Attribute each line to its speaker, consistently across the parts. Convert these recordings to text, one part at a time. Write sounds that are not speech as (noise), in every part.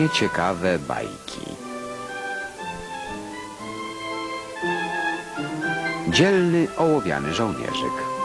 Speaker 1: Wiecznie ciekawe bajki. Dzielny ołowiany żołnierzyk.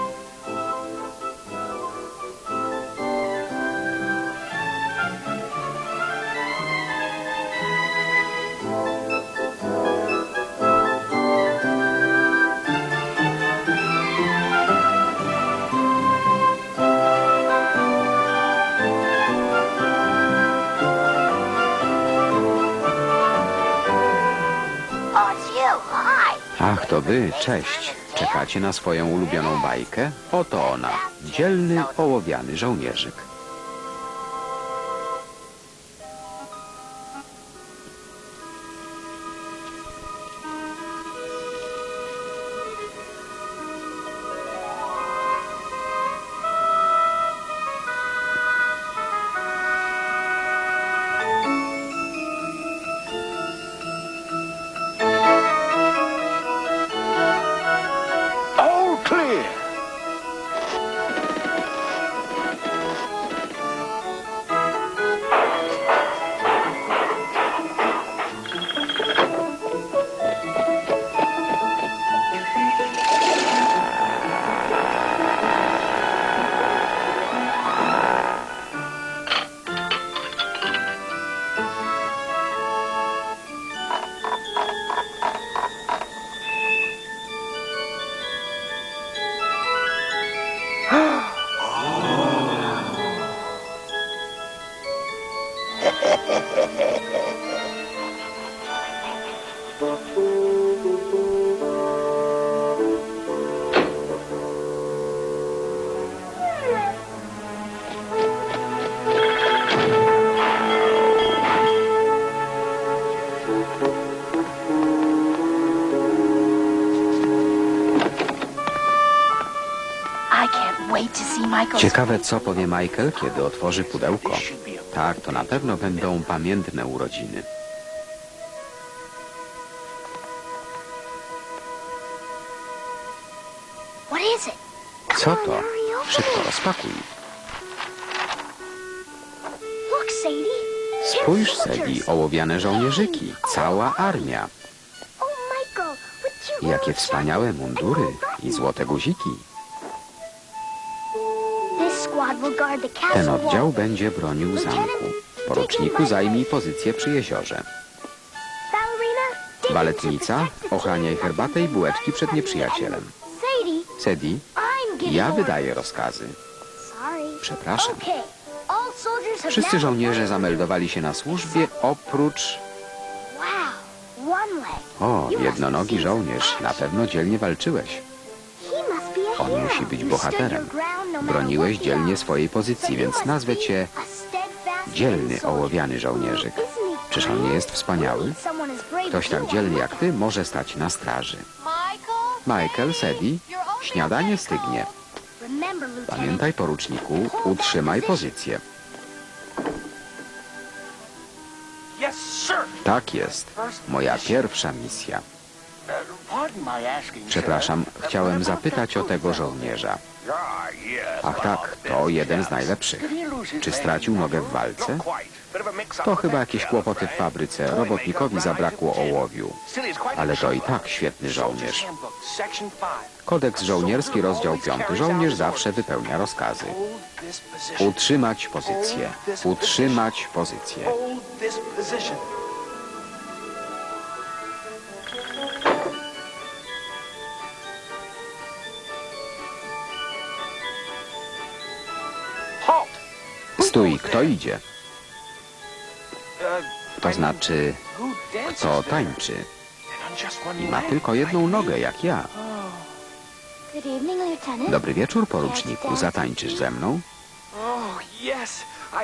Speaker 1: To wy, cześć. Czekacie na swoją ulubioną bajkę? Oto ona. Dzielny ołowiany żołnierzyk. Ciekawe, co powie Michael, kiedy otworzy pudełko. Tak, to na pewno będą pamiętne urodziny. Co to? Szybko rozpakuj.
Speaker 2: Sadie.
Speaker 1: Spójrz. Sedi, ołowiane żołnierzyki. Cała armia.
Speaker 2: Oh, with your
Speaker 1: Jakie wspaniałe mundury i złote guziki. Ten oddział będzie bronił zamku. Poruczniku zajmij pozycję przy jeziorze. Baletnica, ochraniaj herbatę i bułeczki przed nieprzyjacielem.
Speaker 2: Sadie,
Speaker 1: Sedi, ja wydaję rozkazy. Przepraszam. Wszyscy żołnierze zameldowali się na służbie oprócz... O, jednonogi żołnierz, na pewno dzielnie walczyłeś. On musi być bohaterem.
Speaker 2: no
Speaker 1: Broniłeś dzielnie swojej pozycji, więc nazwę cię dzielny ołowiany żołnierzyk. Czyż on nie jest wspaniały? Ktoś tak dzielny jak ty może stać na straży.
Speaker 3: Michael?
Speaker 1: Sedi, śniadanie stygnie. Pamiętaj, poruczniku, utrzymaj pozycję. Tak jest. Moja pierwsza misja. Przepraszam, chciałem zapytać o tego żołnierza. Ach tak, to jeden z najlepszych. Czy stracił nogę w walce? To chyba jakieś kłopoty w fabryce. Robotnikowi zabrakło ołowiu. Ale to i tak świetny żołnierz. Kodeks żołnierski, rozdział 5. Żołnierz zawsze wypełnia rozkazy. Utrzymać pozycję. Utrzymać pozycję. Stój, kto idzie? To znaczy, kto tańczy. I ma tylko jedną nogę, jak ja. Dobry wieczór, poruczniku. Zatańczysz ze mną?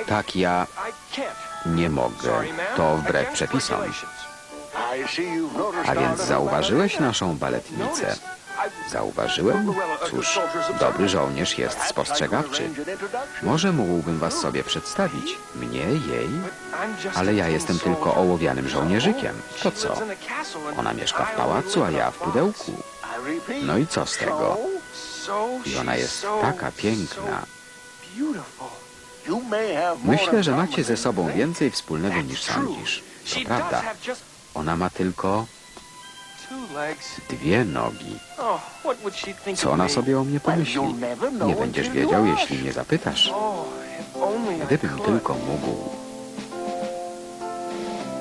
Speaker 1: Tak, ja nie mogę. To wbrew przepisom. A więc zauważyłeś naszą baletnicę. Zauważyłem? Cóż, dobry żołnierz jest spostrzegawczy. Może mógłbym was sobie przedstawić. Mnie, jej, ale ja jestem tylko ołowianym żołnierzykiem. To co? Ona mieszka w pałacu, a ja w pudełku. No i co z tego? I ona jest taka piękna. Myślę, że macie ze sobą więcej wspólnego niż sądzisz. To prawda. Ona ma tylko. Dwie nogi.
Speaker 4: Oh, what would she think
Speaker 1: Co
Speaker 4: of
Speaker 1: ona
Speaker 4: me?
Speaker 1: sobie o mnie pomyśli? Nie będziesz wiedział, jeśli nie zapytasz.
Speaker 4: Oh, if only I
Speaker 1: Gdybym tylko mógł.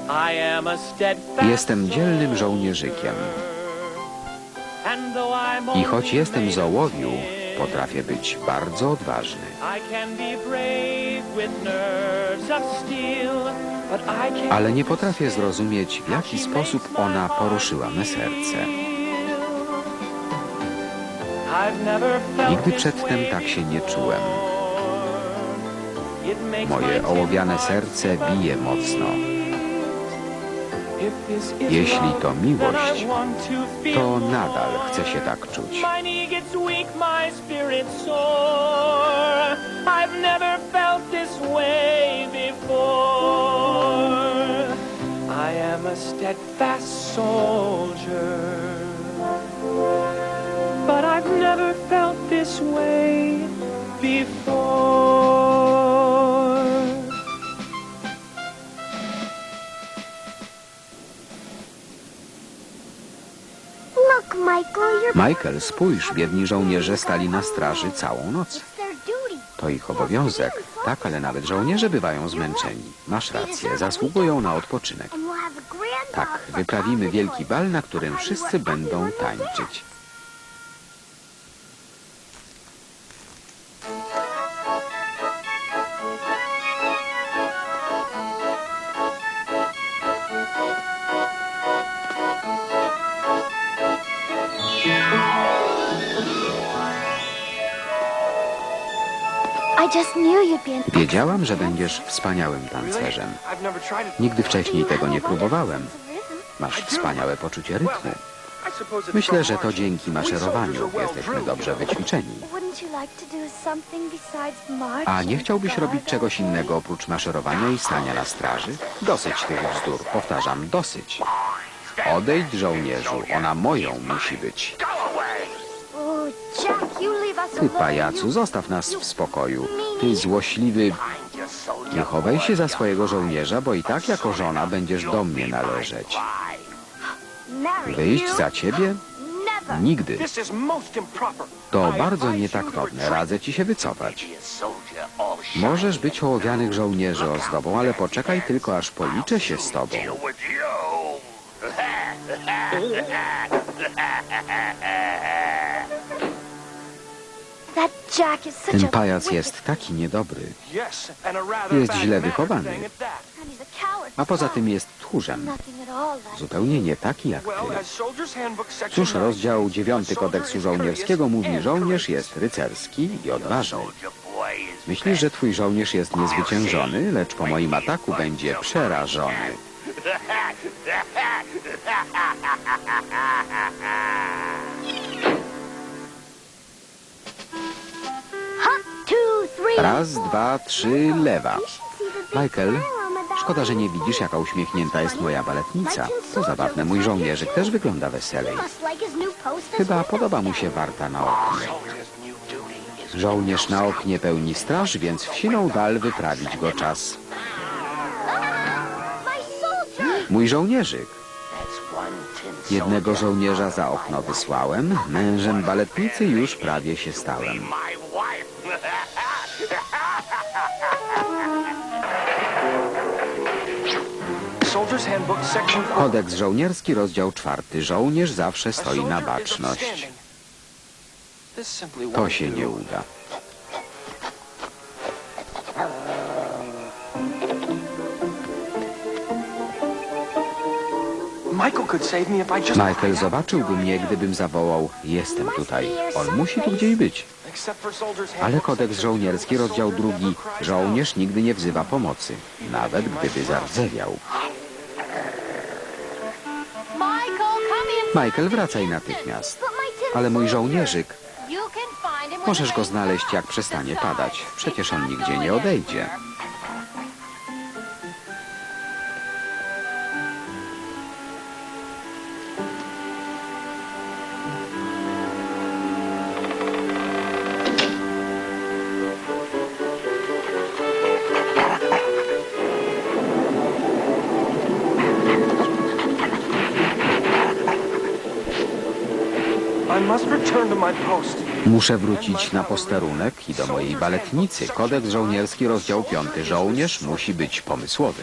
Speaker 3: I am a steadfast
Speaker 1: Jestem dzielnym żołnierzykiem.
Speaker 3: And though I'm
Speaker 1: I choć jestem z ołowiu, potrafię być bardzo odważny. Ale nie potrafię zrozumieć, w jaki sposób ona poruszyła me serce. Nigdy przedtem tak się nie czułem. Moje ołowiane serce bije mocno. Jeśli to miłość,
Speaker 3: to
Speaker 1: nadal chcę się tak czuć.
Speaker 3: I've never felt this way before. I am a steadfast soldier, but I've never felt this way before.
Speaker 2: Look, Michael, you're...
Speaker 1: Michael, spójrz, biedni żołnierze stali na straży całą noc. To ich obowiązek. Tak, ale nawet żołnierze bywają zmęczeni. Masz rację, zasługują na odpoczynek. Tak, wyprawimy wielki bal, na którym wszyscy będą tańczyć. Wiedziałam, że będziesz wspaniałym tancerzem. Nigdy wcześniej tego nie próbowałem. Masz wspaniałe poczucie rytmu. Myślę, że to dzięki maszerowaniu jesteśmy dobrze wyćwiczeni. A nie chciałbyś robić czegoś innego oprócz maszerowania i stania na straży? Dosyć tych bzdur, powtarzam, dosyć. Odejdź, żołnierzu, ona moją musi być. Ty, pajacu, zostaw nas w spokoju. Ty, złośliwy... Nie chowaj się za swojego żołnierza, bo i tak jako żona będziesz do mnie należeć. Wyjść za ciebie? Nigdy. To bardzo nietaktowne.
Speaker 4: to
Speaker 1: Radzę ci się wycofać. Możesz być ołowianych żołnierzy ozdobą, ale poczekaj tylko, aż policzę się z tobą. Ten
Speaker 2: a
Speaker 1: pajac jest taki niedobry,
Speaker 4: Yes, and a rather
Speaker 1: Jest źle wychowany.
Speaker 4: thing at that.
Speaker 2: And he's a coward.
Speaker 1: a poza tym jest tchórzem.
Speaker 2: Nothing at all like
Speaker 1: Zupełnie nie taki jak
Speaker 4: Well,
Speaker 1: ty.
Speaker 4: as Soldier's Handbook section
Speaker 1: Cóż, rozdział
Speaker 4: says,
Speaker 1: 9
Speaker 4: a soldier
Speaker 1: kodeksu żołnierskiego mówi, żołnierz jest rycerski i odważny. Myślisz, że twój żołnierz jest niezwyciężony, lecz po moim ataku będzie przerażony. (laughs) Raz, dwa, trzy, lewa. Michael, szkoda, że nie widzisz, jaka uśmiechnięta jest moja baletnica. To zabawne, mój żołnierzyk też wygląda weselej. Chyba podoba mu się warta na oknie. Żołnierz na oknie pełni straż, więc w siną dal wyprawić go czas. Mój żołnierzyk. Jednego żołnierza za okno wysłałem, mężem baletnicy już prawie się stałem. Kodeks żołnierski, rozdział czwarty. Żołnierz zawsze stoi na baczność. To się nie uda.
Speaker 4: Michael
Speaker 1: zobaczyłby mnie, gdybym zawołał Jestem tutaj. On musi tu gdzieś być. Ale kodeks żołnierski, rozdział drugi. Żołnierz nigdy nie wzywa pomocy, nawet gdyby zardzewiał.
Speaker 2: Michael,
Speaker 1: wracaj natychmiast. Ale mój żołnierzyk, możesz go znaleźć, jak przestanie padać. Przecież on nigdzie nie odejdzie. Muszę wrócić na posterunek i do mojej baletnicy. Kodeks żołnierski, rozdział 5. Żołnierz musi być pomysłowy.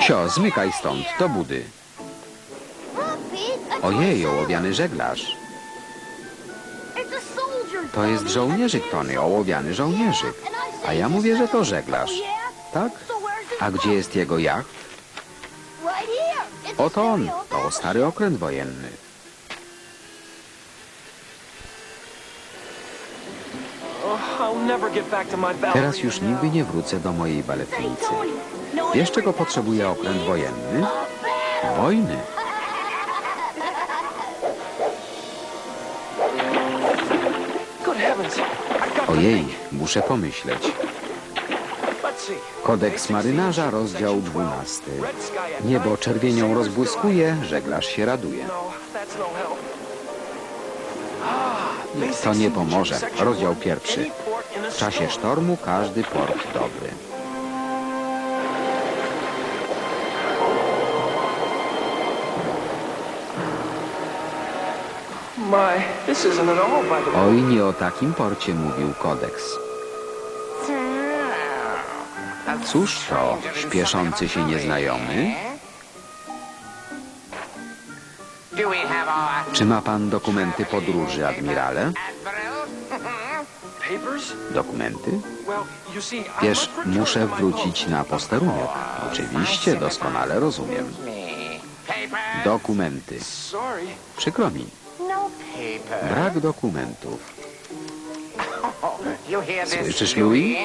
Speaker 1: Sio, zmykaj stąd, do budy. Ojej, ołowiany żeglarz. To jest żołnierzyk, Tony, ołowiany żołnierzyk. A ja mówię, że to żeglarz. Tak? A gdzie jest jego jacht? Oto on, to stary okręt wojenny. Teraz już nigdy nie wrócę do mojej baletnicy. Wiesz, czego potrzebuje okręt wojenny? Wojny. Ojej, muszę pomyśleć. Kodeks marynarza, rozdział 12.
Speaker 4: Red sky at
Speaker 1: Niebo czerwienią rozbłyskuje, żeglarz się raduje.
Speaker 4: No, no. Ah,
Speaker 1: To nie pomoże. Rozdział pierwszy. W czasie sztormu każdy port dobry. Oj, nie o takim porcie mówił kodeks. Cóż to, śpieszący się nieznajomy? Czy ma pan dokumenty podróży, admirale? Dokumenty? Wiesz, muszę wrócić na posterunek. Oczywiście, doskonale rozumiem. Dokumenty. Przykro mi, brak dokumentów.
Speaker 5: Słyszysz,
Speaker 1: Louis?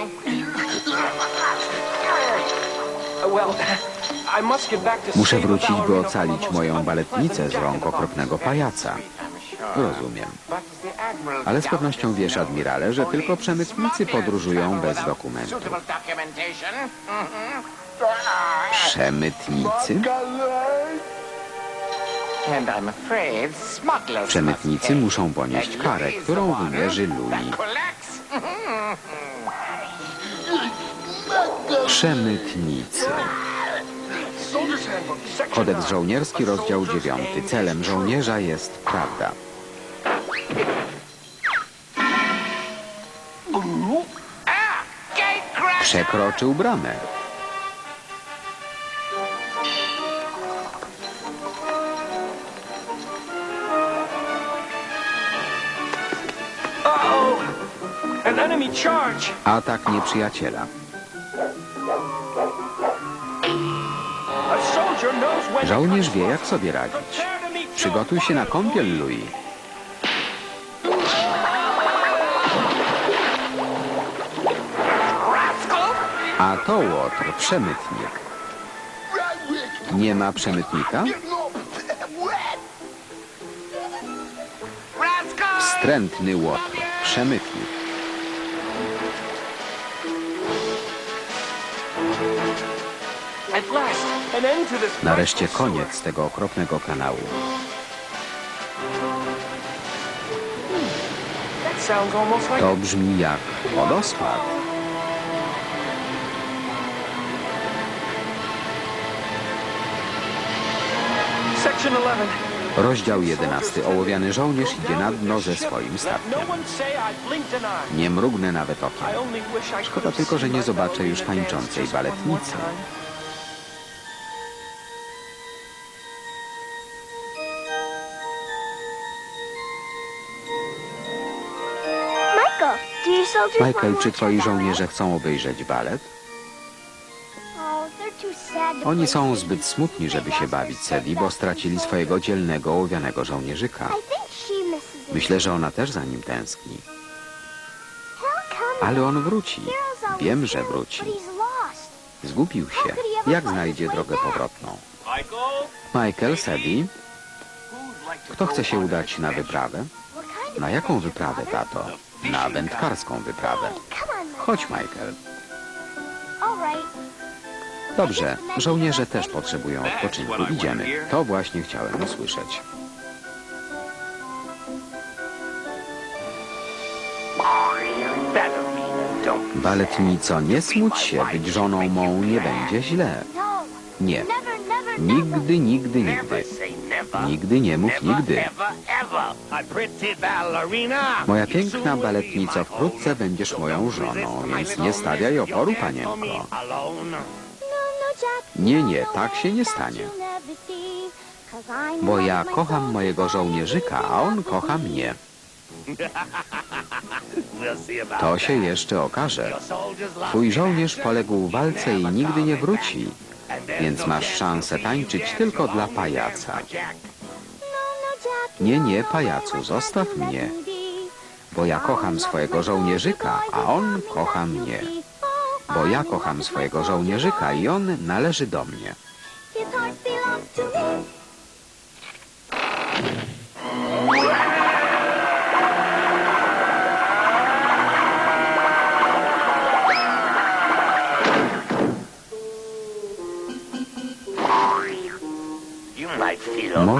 Speaker 1: Muszę wrócić, by ocalić moją baletnicę z rąk okropnego pajaca. Rozumiem. Ale z pewnością wiesz, admirale, że tylko przemytnicy podróżują bez dokumentów. Przemytnicy? Przemytnicy muszą ponieść karę, którą wymierzy Louis. Przemytnicy. Kodeks żołnierski, rozdział 9. Celem żołnierza jest prawda. Przekroczył bramę. Atak nieprzyjaciela. Żołnierz wie, jak sobie radzić. Przygotuj się na kąpiel, Louis. A to łotr, przemytnik. Nie ma przemytnika? Wstrętny łotr, przemytnik. Nareszcie koniec tego okropnego kanału. To brzmi jak wodospad.
Speaker 4: Section 11.
Speaker 1: Rozdział 11. Ołowiany żołnierz idzie na dno ze swoim statkiem. Nie mrugnę nawet okiem. Szkoda tylko, że nie zobaczę już tańczącej baletnicy.
Speaker 2: Michael,
Speaker 1: czy twoi żołnierze chcą obejrzeć balet? Oni są zbyt smutni, żeby się bawić, Sadie, bo stracili swojego dzielnego ołowianego żołnierzyka. Myślę, że ona też za nim tęskni. Ale on wróci. Wiem, że wróci. Zgubił się. Jak znajdzie drogę powrotną?
Speaker 3: Michael?
Speaker 1: Sadie, kto chce się udać na wyprawę? Na jaką wyprawę, tato? Na wędkarską wyprawę. Chodź, Michael. Dobrze, żołnierze też potrzebują odpoczynku. Idziemy. To właśnie chciałem usłyszeć. Baletnico, nie smuć się, być żoną mą nie będzie źle. Nie, nigdy, nigdy, nigdy. Nigdy nie mów nigdy. Moja piękna baletnico, wkrótce będziesz moją żoną, więc nie stawiaj oporu, panienko.
Speaker 2: No, no.
Speaker 1: Nie, nie, tak się nie stanie. Bo ja kocham mojego żołnierzyka, a on kocha mnie. To się jeszcze okaże. Twój żołnierz poległ w walce i nigdy nie wróci, więc masz szansę tańczyć tylko dla pajaca. Nie, nie, pajacu, zostaw mnie. Bo ja kocham swojego żołnierzyka, a on kocha mnie. Bo ja kocham swojego żołnierzyka i on należy do mnie.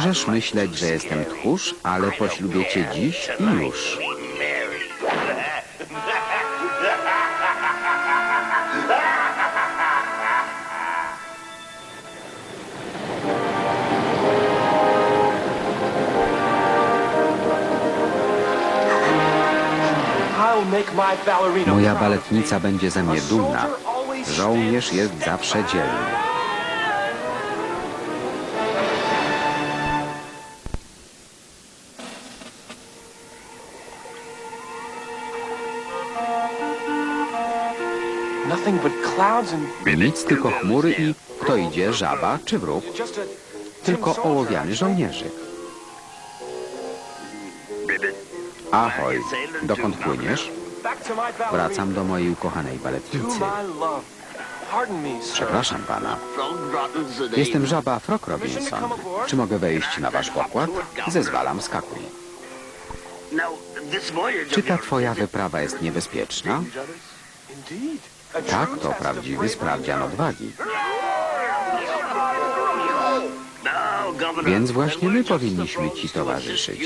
Speaker 1: Możesz myśleć, że jestem tchórz, ale poślubię cię dziś i już. Moja baletnica będzie ze mnie dumna. Żołnierz jest zawsze dzielny.
Speaker 4: Nothing but clouds and
Speaker 1: Nic tylko chmury i kto idzie, żaba czy wróg? Tylko ołowiany żołnierzyk. Ahoj, dokąd płyniesz? Wracam do mojej ukochanej baletnicy. Przepraszam pana. Jestem żaba Frog Robinson. Czy mogę wejść na wasz pokład? Zezwalam, skakuj. Czy ta twoja wyprawa jest niebezpieczna? Tak, to prawdziwy sprawdzian odwagi. Więc właśnie my powinniśmy ci towarzyszyć.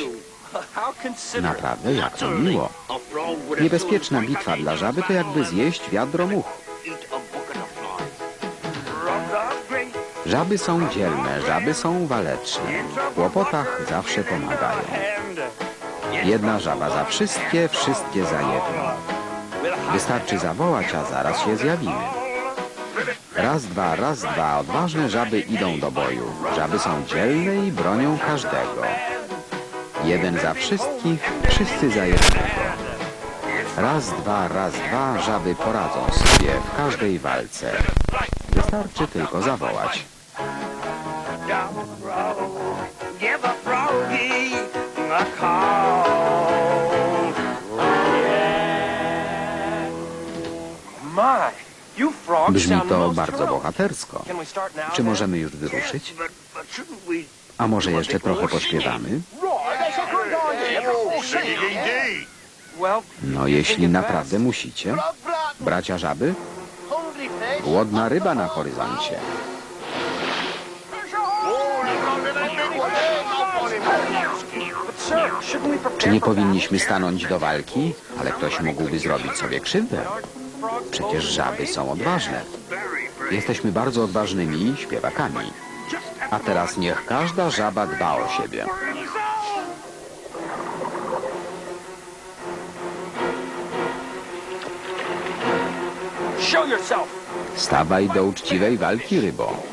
Speaker 1: Naprawdę, jak to miło. Niebezpieczna bitwa dla żaby to jakby zjeść wiadro much. Żaby są dzielne, żaby są waleczne. W kłopotach zawsze pomagają. Jedna żaba za wszystkie, wszystkie za jedną. Wystarczy zawołać, a zaraz się zjawimy. Raz, dwa, raz, dwa. Odważne żaby idą do boju. Żaby są dzielne i bronią każdego. Jeden za wszystkich, wszyscy za jednego. Raz, dwa, raz, dwa. Żaby poradzą sobie w każdej walce. Wystarczy tylko zawołać.
Speaker 3: Give a froggy a call.
Speaker 1: Brzmi to bardzo bohatersko. Czy możemy już wyruszyć? A może jeszcze trochę pośpiewamy? No jeśli naprawdę musicie. Bracia żaby? Głodna ryba na horyzoncie. Czy nie powinniśmy stanąć do walki? Ale ktoś mógłby zrobić sobie krzywdę. Przecież żaby są odważne. Jesteśmy bardzo odważnymi śpiewakami. A teraz niech każda żaba dba o siebie. Stawaj do uczciwej walki, rybo.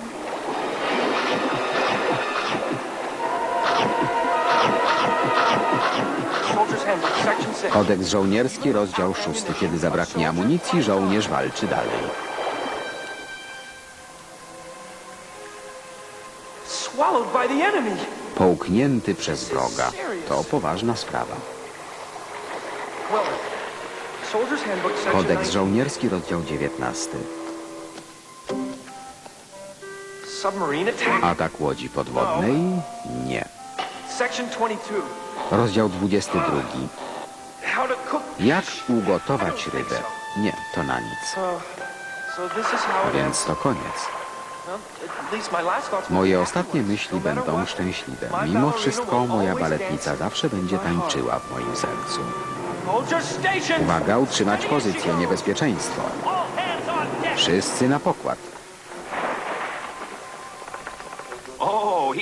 Speaker 1: Kodeks żołnierski, rozdział szósty. Kiedy zabraknie amunicji, żołnierz walczy dalej. Połknięty przez wroga. To poważna sprawa. Kodeks
Speaker 4: 19.
Speaker 1: żołnierski, rozdział dziewiętnasty.
Speaker 4: Submarine attack.
Speaker 1: Atak łodzi podwodnej? Nie.
Speaker 4: Section 22.
Speaker 1: Rozdział 22. Jak ugotować rybę? Nie, to na nic. Więc to koniec.
Speaker 4: Will
Speaker 1: Moje ostatnie myśli
Speaker 4: no
Speaker 1: będą szczęśliwe. Mimo wszystko moja baletnica zawsze będzie tańczyła w moim sercu. Uwaga, utrzymać pozycję, niebezpieczeństwo. Wszyscy na pokład.
Speaker 5: Oh.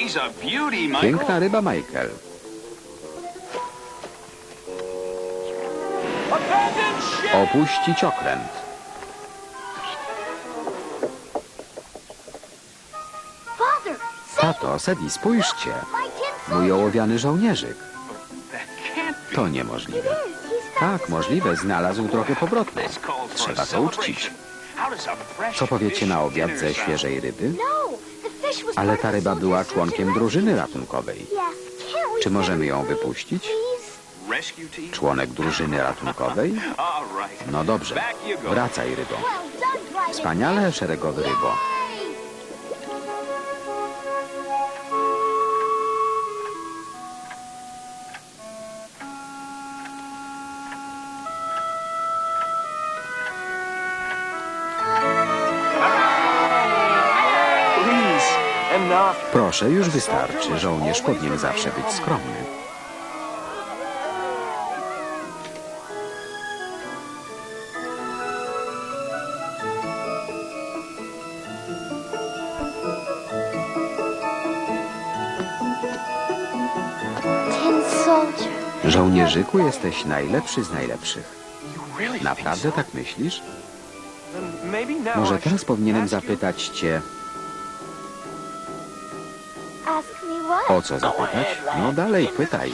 Speaker 1: Piękna ryba, Michael. Opuścić okręt. Tato, Sedi, spójrzcie. Mój ołowiany żołnierzyk. To niemożliwe. Tak, możliwe, znalazł drogę powrotną. Trzeba to uczcić. Co powiecie na obiad ze świeżej ryby?
Speaker 2: No,
Speaker 1: Ale ta ryba była członkiem drużyny ratunkowej. Czy możemy ją wypuścić? Członek drużyny ratunkowej? No dobrze. Wracaj, rybo. Wspaniale, szeregowy rybo. Proszę, już wystarczy. Żołnierz powinien zawsze być skromny. Żołnierzyku, jesteś najlepszy z najlepszych. Naprawdę tak myślisz? Może teraz powinienem zapytać cię, o co zapytać? No dalej, pytaj.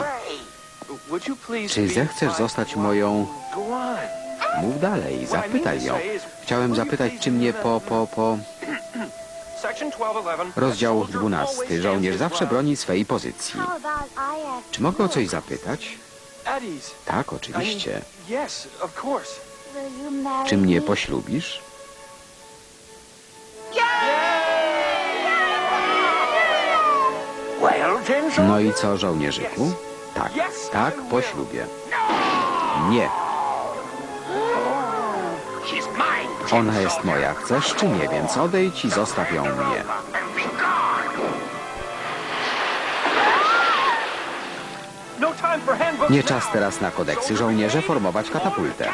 Speaker 1: Czy zechcesz zostać moją... Mów dalej, zapytaj ją. Chciałem zapytać, czy mnie po, po, po...
Speaker 4: Section 1211.
Speaker 1: Rozdział
Speaker 4: A soldier
Speaker 1: 12.
Speaker 4: always
Speaker 1: Żołnierz zawsze broni swej pozycji. Czy mogę o coś zapytać? Tak, oczywiście.
Speaker 4: yes, of course.
Speaker 2: Will you marry
Speaker 1: Czy mnie
Speaker 2: me?
Speaker 1: poślubisz? No i co, żołnierzyku? Tak, tak, po ślubie. Nie,
Speaker 5: She's mine.
Speaker 1: ona jest moja. Chcesz czy nie, więc odejdź i zostaw ją mnie. Nie czas teraz na kodeksy żołnierze formować katapultę.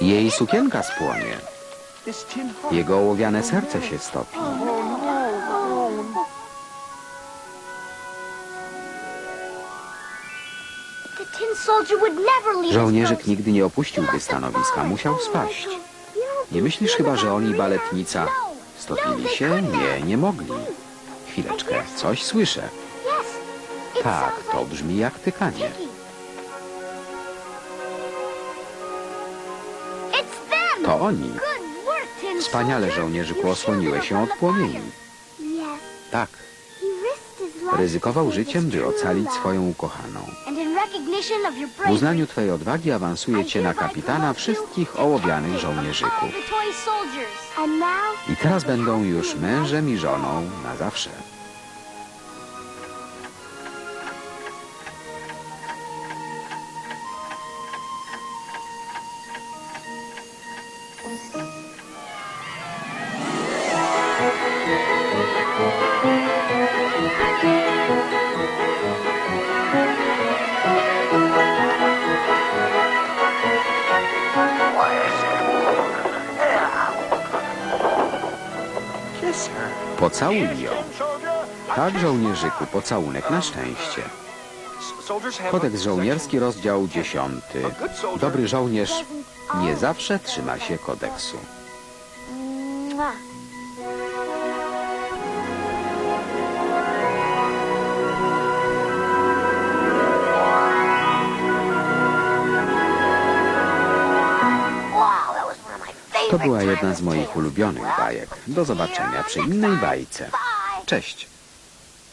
Speaker 1: Jej sukienka spłonie. Jego ołowiane serce się stopi. Żołnierzyk nigdy nie opuściłby stanowiska, musiał spaść. Nie myślisz chyba, że oni, baletnica, stopili się? Nie, nie mogli. Chwileczkę, coś słyszę. Tak, to brzmi jak tykanie. To oni. Wspaniale, żołnierzyku, osłoniłeś się od płomieni. Tak, ryzykował życiem, by ocalić swoją ukochaną. W uznaniu Twojej odwagi awansuje Cię na kapitana wszystkich ołowianych żołnierzyków.
Speaker 2: all the toy soldiers. And now,
Speaker 1: I teraz będą już mężem i żoną na zawsze. Tak, żołnierzyku, pocałunek na szczęście. Kodeks żołnierski, rozdział 10. Dobry żołnierz nie zawsze trzyma się kodeksu. To była jedna z moich ulubionych bajek. Do zobaczenia przy innej bajce. Cześć.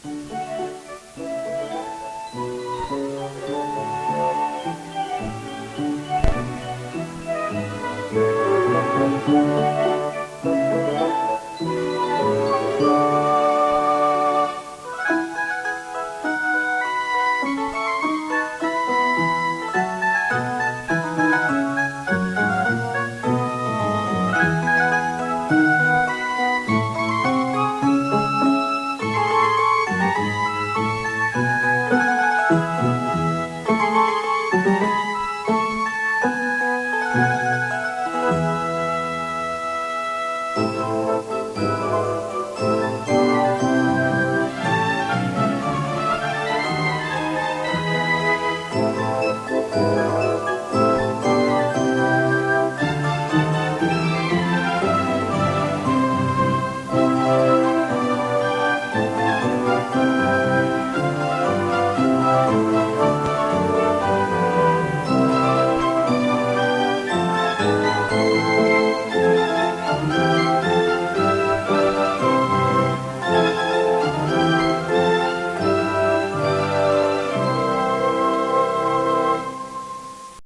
Speaker 2: Thank you.